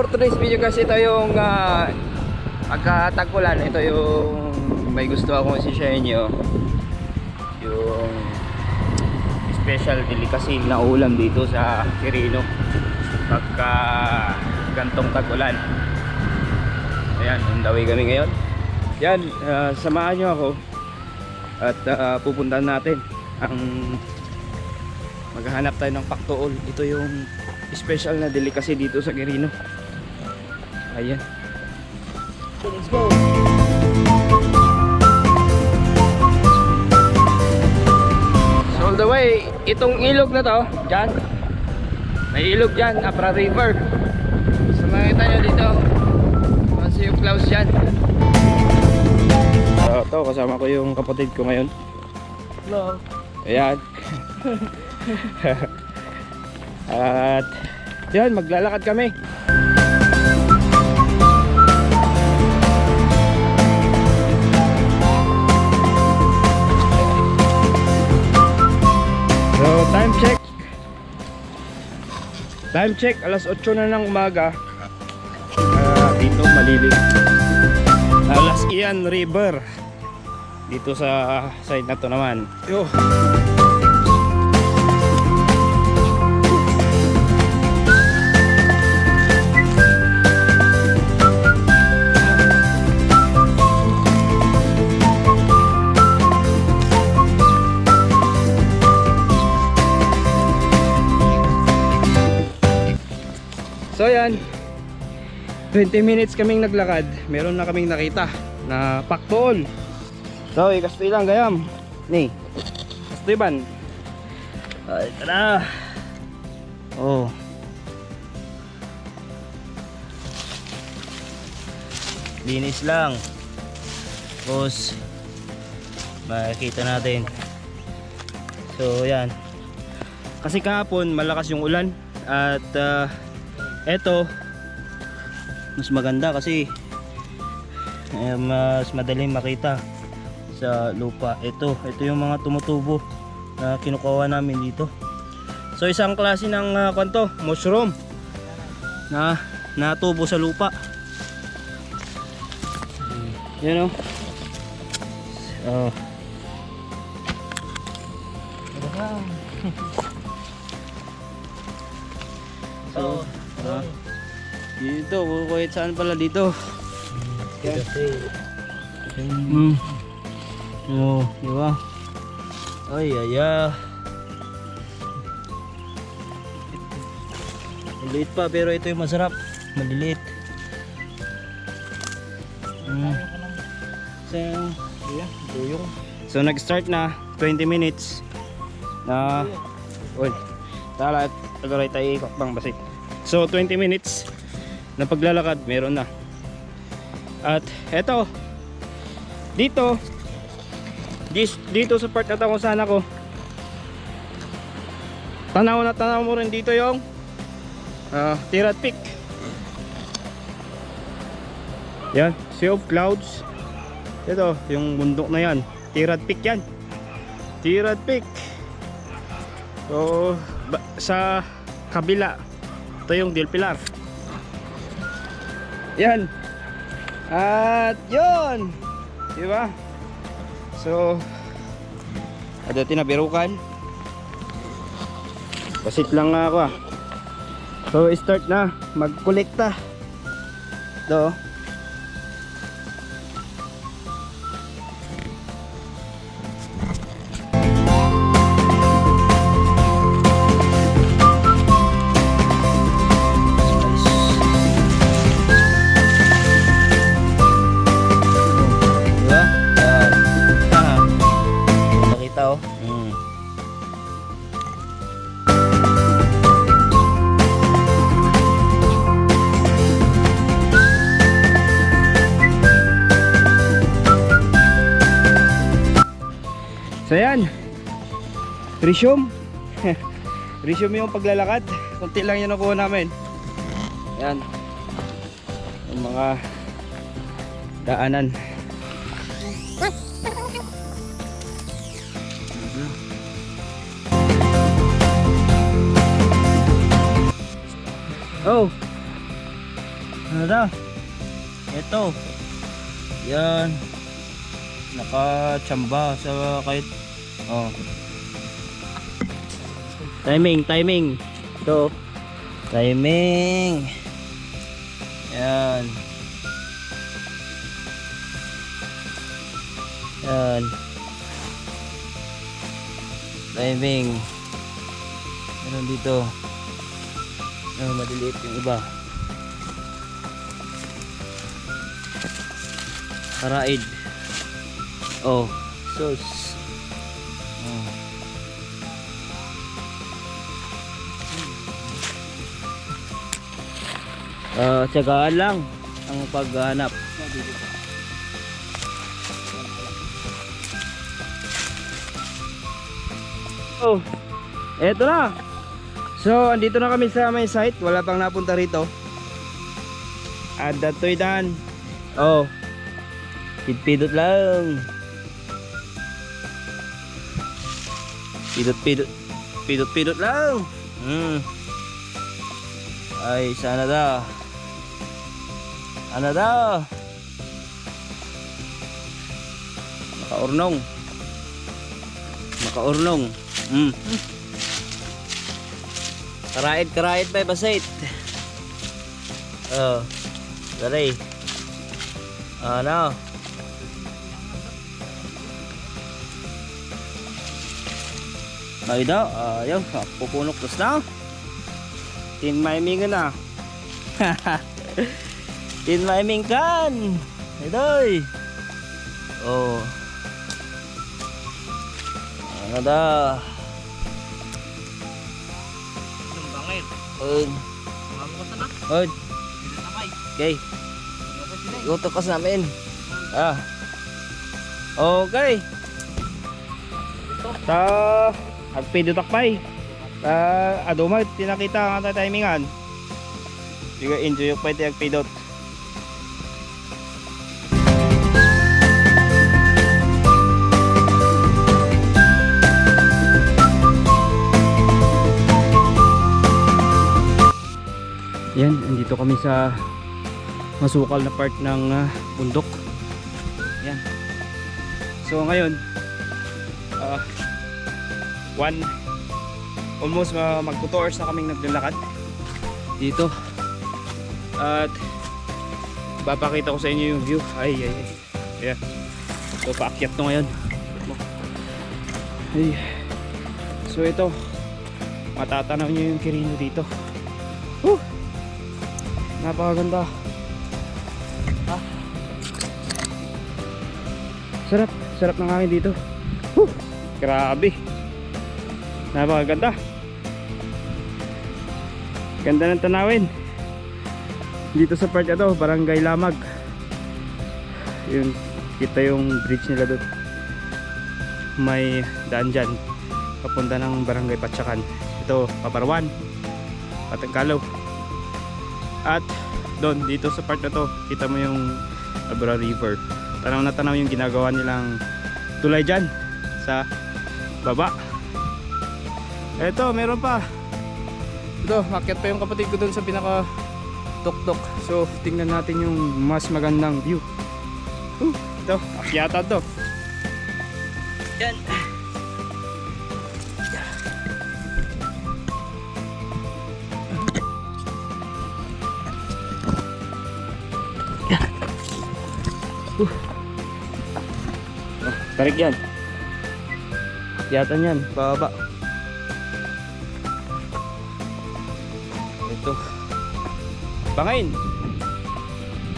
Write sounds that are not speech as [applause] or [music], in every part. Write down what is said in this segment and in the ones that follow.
for today's video kasi ito yung uh, pagkatagpulan. Ito yung may gusto akong i-share nyo. Yung special delicacy na ulam dito sa Quirino. Pagka gantong tagulan. Ayan, on the way kami ngayon. Yan, ah, samahan nyo ako at ah, pupuntahan natin ang maghahanap tayo ng paktool. Ito yung special na delicacy dito sa Quirino. Ayan. So, let's go! So all the way, itong ilog na to, dyan, may ilog dyan, Apra River. So makita nyo dito, kasi yung clouds dyan. So ito, kasama ko yung kapatid ko ngayon. Hello. Ayan. [laughs] At yan, maglalakad kami. Time check, alas 8 na ng umaga. Ah, dito malilim. Alas Ian River. Dito sa side na to naman. Yo. So yan 20 minutes kaming naglakad. Meron na kaming nakita Na paktool So ikastoy lang gayam. Ni. Kastoy ban. Ay tara. Oh. Linis lang. Tapos Makikita natin. So yan Kasi kahapon malakas yung ulan At ah, eto. Mas maganda kasi eh, mas madaling makita sa lupa. Ito ito yung mga tumutubo na kinukuha namin dito. So isang klase ng uh, kwanto mushroom na natubo sa lupa. Yan o oh. [laughs] dito kahit saan pala dito yan Hmm. Oh, di ba? Ay, ay, ay. Maliit pa pero ito yung masarap. Maliliit. Mm. So, Duyong. so nag-start na 20 minutes na Uy, tala at tagaray tayo ikot bang basit. So 20 minutes na paglalakad meron na. At eto dito dito sa part na to kung saan ako. Tanaw na tanaw mo rin dito yung uh, Tirat Peak. Yan Sea of Clouds. Ito yung bundok na yan. Tirat Peak yan. Tirat Peak. So sa kabila ito yung Del Pilar yan. At yun. Di ba? So ada tinabirukan. Basit lang ako ah. So start na. Magkolekta do So yan. Resume. [laughs] Resume yung paglalakad. Kunti lang yung nakuha namin. Yan. Yung mga daanan. Oh. Ano daw? Ito. Yan. Nakachamba sa kahit oh. Timing, timing. Ito. Timing. Yan. Yan. Timing. Meron dito. Ah, maliliit yung iba. Karaid. Oh, sus. Oh. Ah, tsagaan lang ang paghanap. Oh, eto na. So, andito na kami sa may site. Wala pang napunta rito. At dato'y dan. Oh. Pidpidot lang. Pidot-pidot. Pidot-pidot lang. Hmm. Ay, sana daw. Ano daw? Makaurnong. Makaurnong. Hmm. Karaid, karaid pa basit. Oh. Dali. Ano? Ay daw, ayaw, pupunok tas na. Tin maiming na. [laughs] Tin maiming kan. Idoy. Oh. Ano daw? Bangit. Un. Mamukot na. Kay. Okay. Tutukas namin. Ah. Okay. Sa Agpido takpay. Sa Aduma tinakita ang ating timingan. Sige enjoy yung pwede agpidot. Yan, andito kami sa masukal na part ng ah, bundok. Yan. So ngayon, ah, one, almost uh, mag 2 hours na kaming naglalakad dito. At papakita ko sa inyo yung view. Ay, ay, ay. Ayan. So paakyat to ngayon. Ay. So ito, matatanaw nyo yung Kirino dito. Whew! Napakaganda. Ah. Sarap, sarap ng hangin dito. Whew. Grabe. Napakaganda. Ganda ng tanawin. Dito sa part na to, Barangay Lamag. Yun, kita yung bridge nila doon. May daan dyan. Papunta ng Barangay Patsakan. Ito, Paparwan. Patangkalaw. At doon, dito sa part na to, kita mo yung Abra River. Tanaw na tanaw yung ginagawa nilang tulay dyan sa baba. Eto, meron pa. Ito, akyat pa yung kapatid ko doon sa pinaka tuktok. So, tingnan natin yung mas magandang view. Uh, ito, akyatan to. Yan. Uh. Oh, tarik yan. Akyatan yan, pababa. Bangin.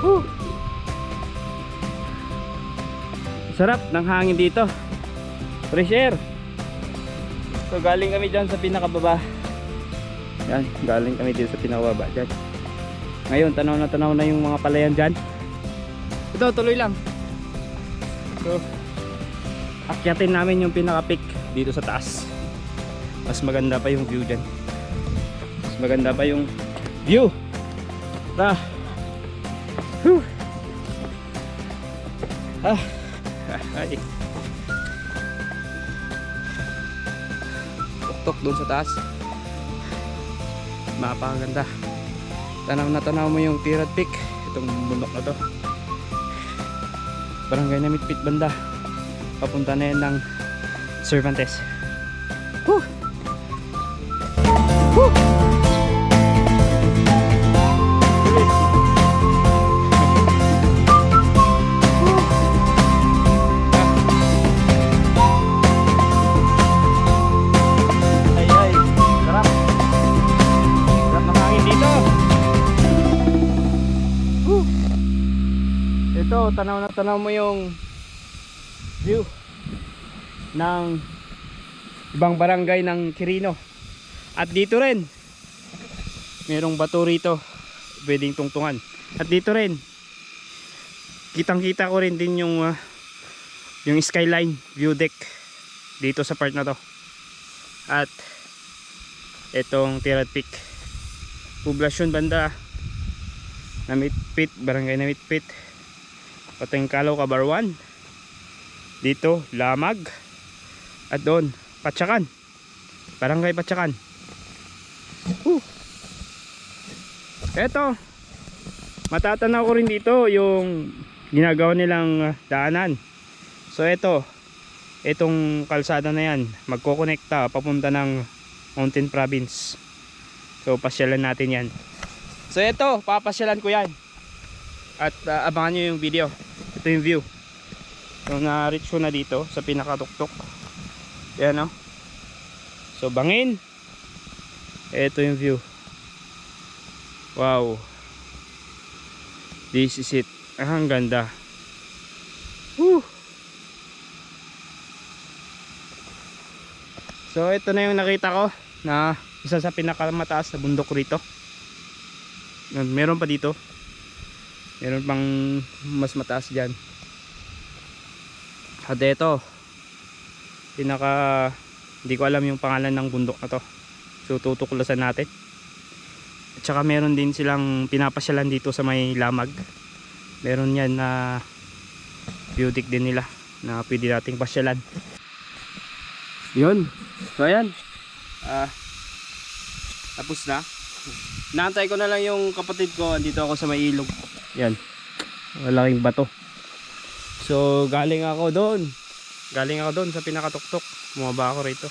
Woo. Sarap ng hangin dito. Fresh air. So galing kami dyan sa pinakababa. Yan, galing kami dito sa pinakababa dyan. Ngayon, tanaw na tanaw na yung mga palayan dyan. Ito, tuloy lang. So, akyatin namin yung pinaka-peak dito sa taas. Mas maganda pa yung view dyan. Mas maganda pa yung view. Ah. Whew. Ah. Ay. Tuktok doon sa taas. Mapakaganda. Tanaw na tanaw mo yung Pirate Peak. itong bundok na to. Barangay na Mitpit banda. Papunta na yan ng Cervantes. Tanaw na tanaw mo yung view ng ibang barangay ng Quirino. At dito rin, merong bato rito, pwedeng tungtungan. At dito rin, kitang kita ko rin din yung ah, yung skyline view deck dito sa part na to. At itong Tirad Peak. Poblasyon banda Namitpit, barangay Namitpit. Patengkalaw, Kabarwan. Dito, Lamag. At doon, Patsakan. Barangay Patsakan. Woo. Eto. Matatanaw ko rin dito yung ginagawa nilang ah, daanan. So eto, itong kalsada na yan, magkokonekta papunta ng Mountain Province. So pasyalan natin yan. So eto, papasyalan ko yan. At ah, abangan nyo yung video. Ito yung view. So na-reach ko na dito sa pinakatuktok. Yan o. So bangin. Ito yung view. Wow. This is it. Ah, ang ganda. Woo. So ito na yung nakita ko na isa sa pinakamataas na bundok rito. Meron pa dito. Meron pang mas mataas dyan. At ito, pinaka, hindi ko alam yung pangalan ng bundok na to. So tutuklasan natin. At saka meron din silang pinapasyalan dito sa may lamag. Meron yan na beauty din nila na pwede nating pasyalan. Yun. So ayan. Ah, tapos na. Naantay ko na lang yung kapatid ko. Andito ako sa may ilog. Yan. Malaking bato. So, galing ako doon. Galing ako doon sa pinakatuktok. Bumaba ako rito.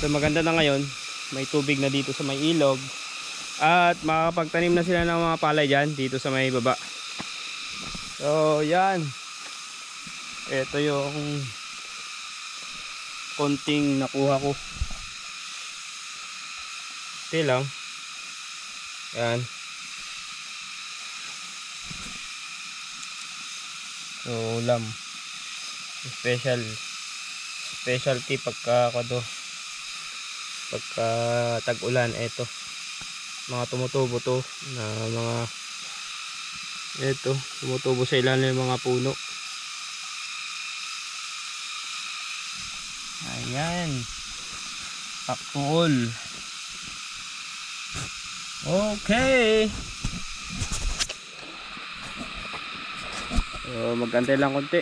So, maganda na ngayon. May tubig na dito sa may ilog. At makakapagtanim na sila ng mga palay dyan dito sa may baba. So, yan. Ito yung konting nakuha ko. Ito lang. Yan. So, ulam. Special specialty pagka kwado pagka tag-ulan ito mga tumutubo to na mga ito tumutubo sa ilalim ng mga puno. Ayan. Pakul okay so magantay lang konti